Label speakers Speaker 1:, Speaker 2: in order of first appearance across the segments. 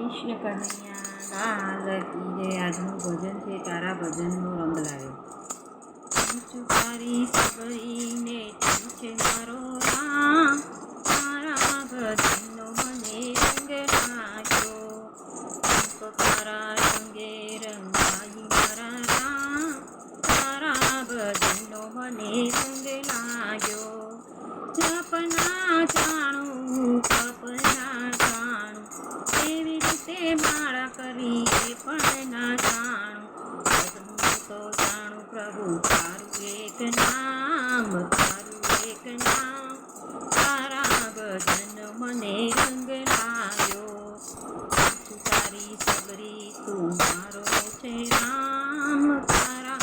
Speaker 1: કૃષ્ણ કન્યા કી આજનું ભજન છે, તારા ભજનનો રંગ લાવ્યો. મારો તારા ભજનનો મને રંગ લાગ્યો તારા રંગે રંગાઈ મારા રામ, તારા ભજનનો મને રંગ લાગ્યો જપના જાણું રીતે માળા કરી પણ ના જાણું. તો જાણું પ્રભુ, તારું એક નામ, તારું એક નામ. તારા ભજન મને રંગ લાયો તું તારી સબરી તું મારો છે રામ. તારા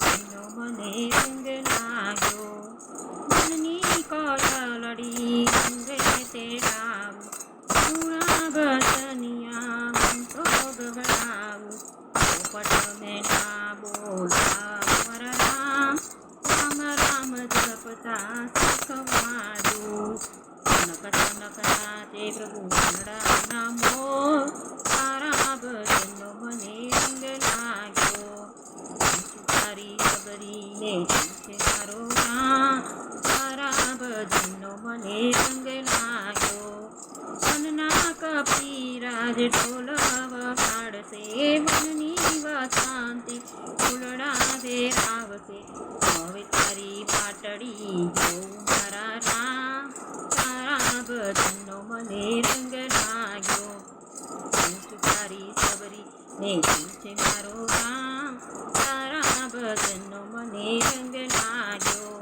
Speaker 1: ભજનનો મને રંગ લાયો મનની કોયલડી રંગે તેડાવું નાચે પ્રભુ નામો રંગ લાગ્યો તારી સબરીને છે મારો તારા ભજનનો રંગ લાગ્યો મનના કપીરાજ ઢોલવ કાઢશે મનની વસાંતિ ફૂલડા આવશે હવે તારી પાટડી જોઉં મારા ભજનનો મને રંગ લાગ્યો તું તારી સબરી ને છે મારો રામ તારા ભજનનો મને રંગ લાગ્યો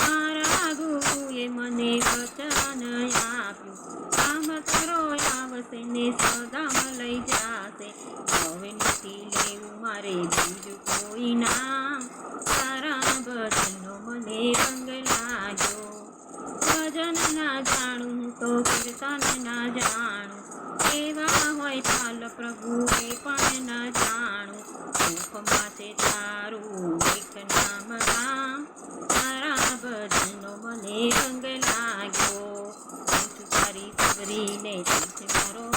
Speaker 1: મારા ગુરુએ મને વચન આપ્યું. કામ કરો આવશે ને સદામ લઈ જાશે. હવે નથી લેવું મારે બીજું કોઈ નામ. તારા ભજનનો મને રંગ જાણું તો કીર્તન ના જાણું. કેવા હોય પાલ પ્રભુ, એ પણ ના જાણું. મુખમાં તે તારું એક નામ રામ. તારા ભજનો મને રંગ લાગ્યો. તારી સબરીને તું મારો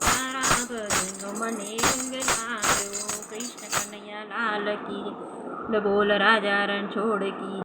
Speaker 1: તારા ભજનો મને રંગ લાગ્યો. કૃષ્ણ કનૈયા લાલ કી બોલ રાજા રણ છોડ કી.